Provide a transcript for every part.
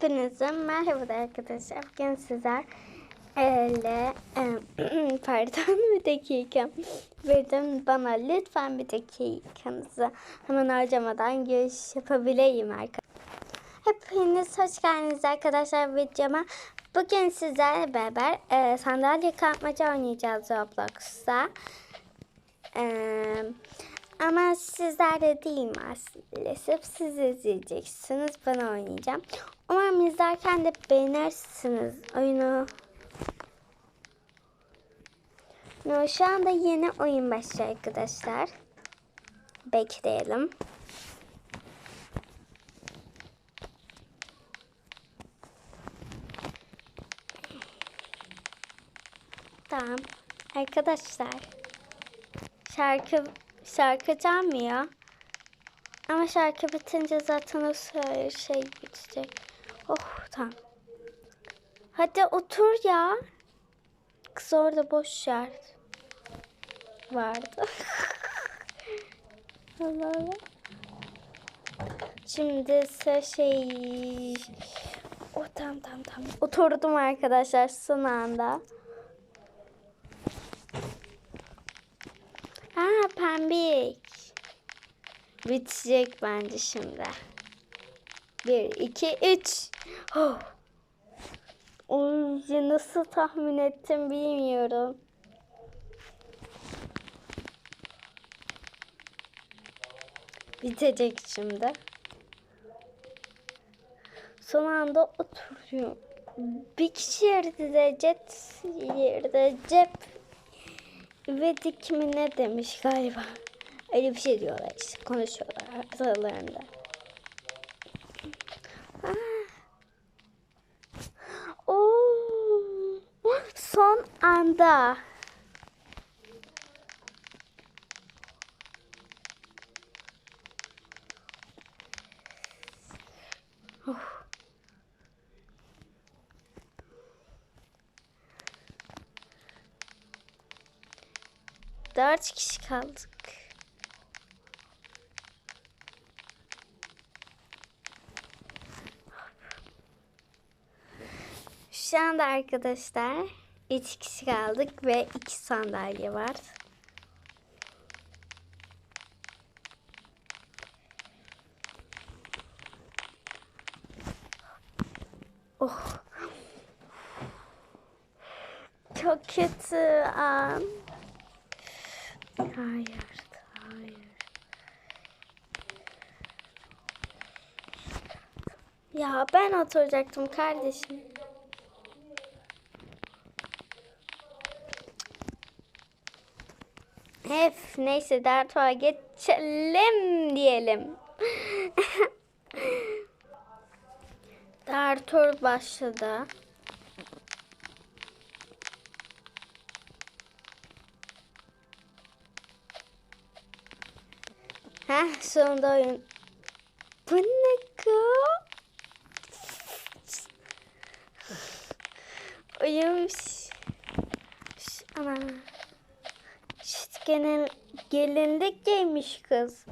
Hepinize merhaba arkadaşlar. Bugün sizler öyle pardon bir dakika. Birden bana lütfen bir dakikanızı hemen harcamadan giriş yapabileyim arkadaşlar. Hepiniz hoş geldiniz arkadaşlar videoma. Bugün sizlerle beraber e, sandalye kalkmaca oynayacağız Roblox'ta. Eee ama sizler değil maalesef. Siz izleyeceksiniz. Ben oynayacağım. Umarım izlerken de beğenirsiniz oyunu. No, şu anda yeni oyun başlıyor arkadaşlar. Bekleyelim. Tamam. Arkadaşlar. Şarkı şarkı çalmıyor. Ama şarkı bitince zaten o şey bitecek. Oh tamam. Hadi otur ya. Kız orada boş yer vardı. Allah Allah. Şimdi ise şey... Oh tamam tamam tamam. Oturdum arkadaşlar son anda. Ha pembik. Bitecek bence şimdi. Bir, iki, üç. Oh. Nasıl tahmin ettim bilmiyorum. Bitecek şimdi. Son anda oturuyor. Bir kişi yerde jet yerde cep ve dikimi ne demiş galiba. Öyle bir şey diyorlar işte konuşuyorlar aralarında. Ah. Son anda. Dört kişi kaldık. Şu anda arkadaşlar üç kişi kaldık ve iki sandalye var. Oh. Çok kötü an. Hayır, hayır. Ya ben oturacaktım kardeşim. Hef neyse dertuğa geçelim diyelim. Dertur başladı. Heh sonunda oyun. Bu ne? Oyun. Ana. İşte genel gelinlik giymiş kız.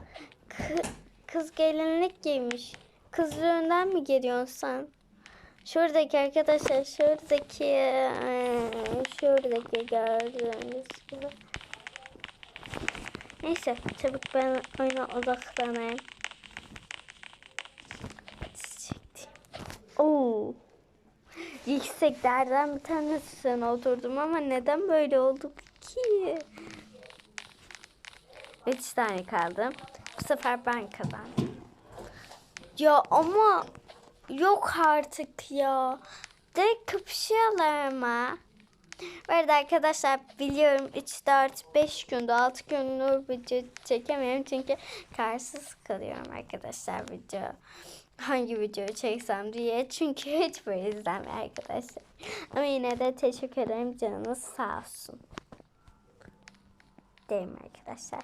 Kı- kız gelinlik giymiş. Kız düğünden mi geliyorsun sen? Şuradaki arkadaşlar şuradaki şuradaki gördüğünüz gibi. Neyse çabuk ben oyuna odaklanayım. Oo. Yükseklerden bir tanesine oturdum ama neden böyle oldu ki? Üç tane kaldı. Bu sefer ben kazandım. Ya ama yok artık ya. Direkt kapışıyorlar ama. Bu arada arkadaşlar biliyorum 3, 4, 5 günde 6 gündür video çekemiyorum çünkü karsız kalıyorum arkadaşlar video. Hangi videoyu çeksem diye çünkü hiç böyle izlenmiyor arkadaşlar. Ama yine de teşekkür ederim canınız sağ olsun. Derim arkadaşlar.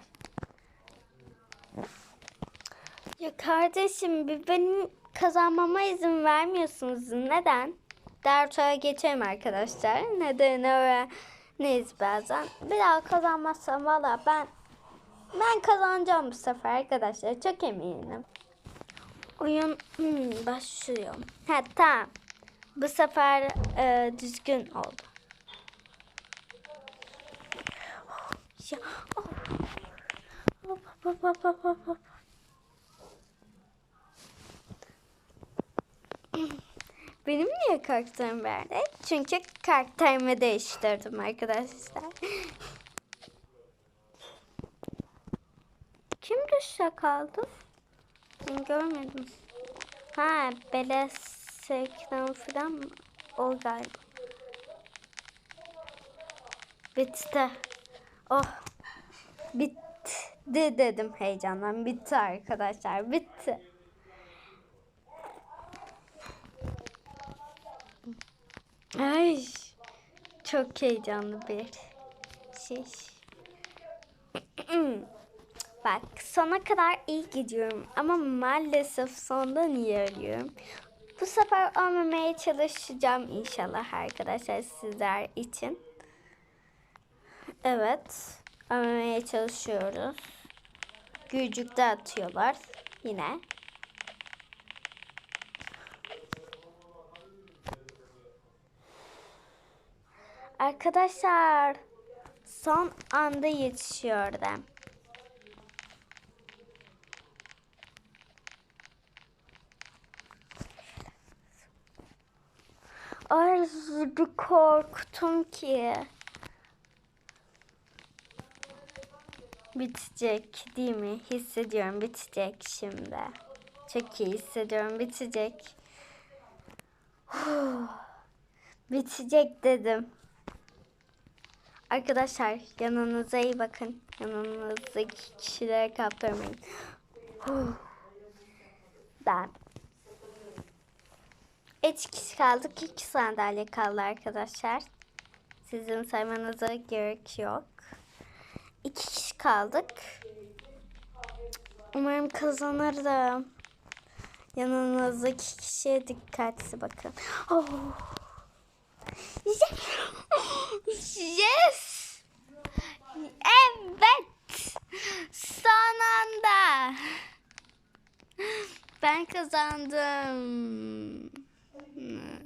Ya kardeşim benim kazanmama izin vermiyorsunuz. Neden? Dertoya geçelim arkadaşlar. Nedeni öğreniriz bazen. Bir daha kazanmazsam valla ben ben kazanacağım bu sefer arkadaşlar. Çok eminim. Oyun hmm, başlıyor. Ha tamam. Bu sefer e, düzgün oldu. Ya, oh. Hop, hop, hop, hop, hop, hop. Benim niye karakterim verdi? Çünkü karakterimi değiştirdim arkadaşlar. Kim dışta kaldı? Ben görmedim. Ha beleş ekran falan mı? O galiba. Bitti. Oh. Bitti dedim heyecandan. Bitti arkadaşlar. Bitti. Ay. Çok heyecanlı bir şey. Bak sona kadar iyi gidiyorum ama maalesef sondan iyi ölüyorum. Bu sefer olmamaya çalışacağım inşallah arkadaşlar sizler için. Evet. Ölmemeye çalışıyoruz. Gülcük de atıyorlar yine. Arkadaşlar son anda yetişiyordum. Ay korktum ki. Bitecek değil mi? Hissediyorum bitecek şimdi. Çok iyi hissediyorum bitecek. Bitecek dedim. Arkadaşlar yanınıza iyi bakın. Yanınızdaki kişilere kaptırmayın. Ben. Üç kişi kaldık. iki sandalye kaldı arkadaşlar. Sizin saymanıza gerek yok. İki kişi kaldık. Umarım kazanırım. Yanınızdaki kişiye dikkatli bakın. Oh. Yes. Evet. Son anda. Ben kazandım.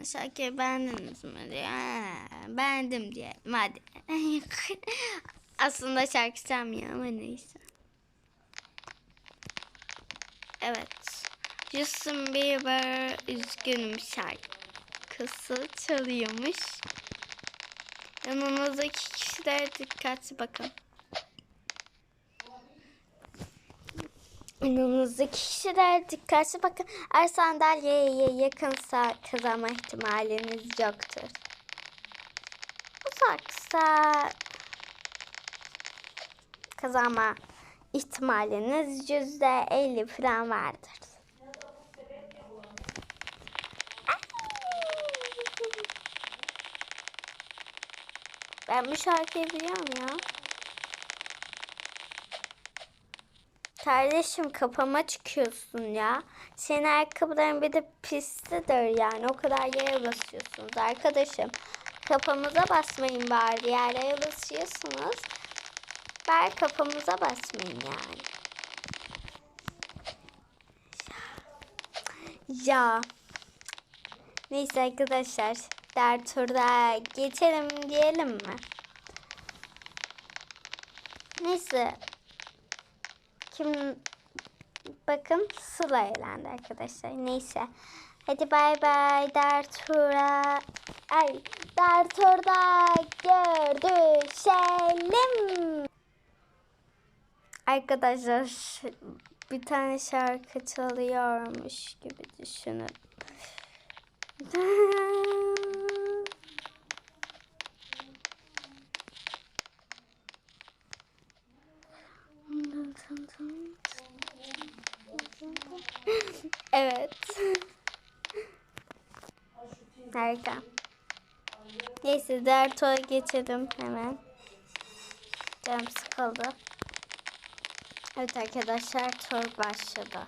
Şakir beğendiniz mi diye. Ha, beğendim diye. Hadi. Aslında şarkı çalmıyor ama neyse. Evet. Justin Bieber üzgünüm şarkısı çalıyormuş. Yanınızdaki kişilere dikkatli bakın. Yanınızdaki kişilere dikkatli bakın. Eğer sandalyeye yakınsa kazanma ihtimaliniz yoktur. Uzaksa kazanma ihtimaliniz yüzde elli falan vardır. Ben bu şarkıyı biliyorum ya. Kardeşim kafama çıkıyorsun ya. Senin ayakkabıların bir de pislidir yani. O kadar yere basıyorsunuz arkadaşım. Kafamıza basmayın bari. Yere basıyorsunuz. Bari kafamıza basmayın yani. Ya. Neyse arkadaşlar. Diğer turda geçelim diyelim mi? Neyse. Kim bakın Sıla eğlendi arkadaşlar. Neyse. Hadi bay bay Dartura. Ay Dartur'da görüşelim. Arkadaşlar bir tane şarkı çalıyormuş gibi düşünün. evet. Harika. Neyse diğer tura geçelim hemen. Canım sıkıldı. Evet arkadaşlar tur başladı.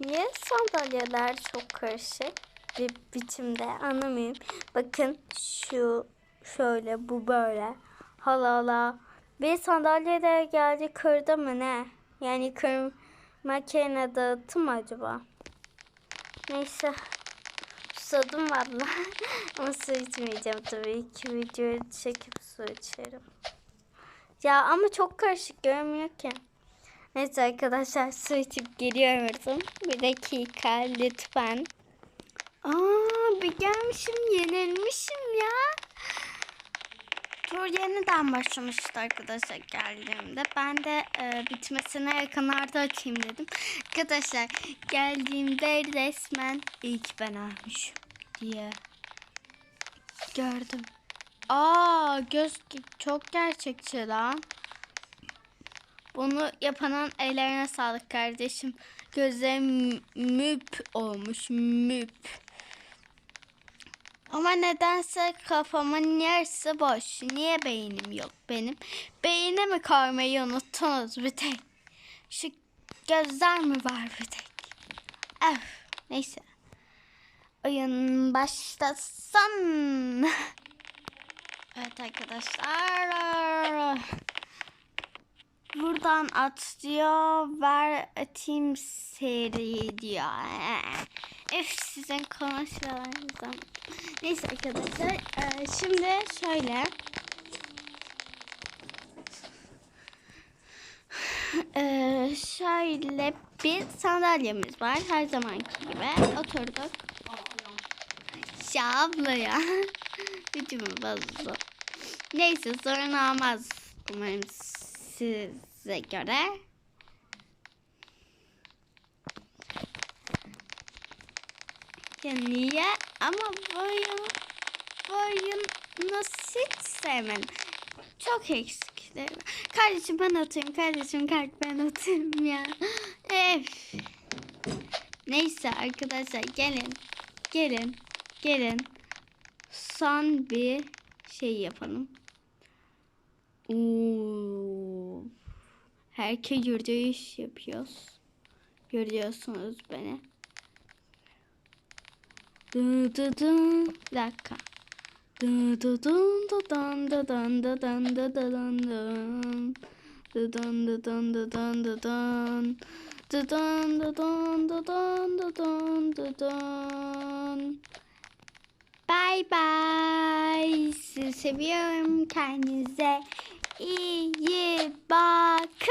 Niye sandalyeler çok karışık bir biçimde anlamıyorum. Bakın şu şöyle bu böyle. Hala hala. Bir sandalyeler geldi kırdı mı ne? Yani kır, Makine dağıttı acaba? Neyse. Susadım valla. Ama su içmeyeceğim tabii ki. Videoyu çekip su içerim. Ya ama çok karışık görmüyor ki. Neyse arkadaşlar su içip geliyorum. Bir dakika lütfen. Aa bir gelmişim yenilmişim ya. Tur yeniden başlamıştı arkadaşlar geldiğimde. Ben de e, bitmesine yakınlarda açayım dedim. Arkadaşlar geldiğimde resmen ilk ben almışım diye gördüm. Aa göz çok gerçekçi lan. Bunu yapanın ellerine sağlık kardeşim. Gözlerim müp olmuş müp. Ama nedense kafamın yarısı boş. Niye beynim yok benim? Beynimi koymayı unuttunuz bir tek. Şu gözler mi var bir tek? Öf, neyse. Oyun başlasın. Evet arkadaşlar. Buradan at diyor. Ver atayım seri diyor. Üf sizin konuşmalarınızdan. Neyse arkadaşlar. eee, şimdi şöyle. Eee, şöyle bir sandalyemiz var. Her zamanki gibi. Oturduk. Ya abla ya. Gücümü bozdu. Neyse sorun olmaz. Umarım size göre. Ya niye? Ama bu oyun, bu oyunu hiç sevmedim. Çok eksikleri. Kardeşim ben atayım. Kardeşim kart ben atayım ya. Ef. Neyse arkadaşlar gelin. Gelin. Gelin. Son bir şey yapalım. Oo. Herkes yürüyüş yapıyoruz. Görüyorsunuz beni. Dı dı dı. Bir dakika. Dı dı dın dı dın dı dın dı dın dı dı dın dın. Dı dın dı dın dı dın dı dın. Dı dın dı dın dı dın dı dın dı dın. Bye bye. Sizi seviyorum. Kendinize iyi bakın.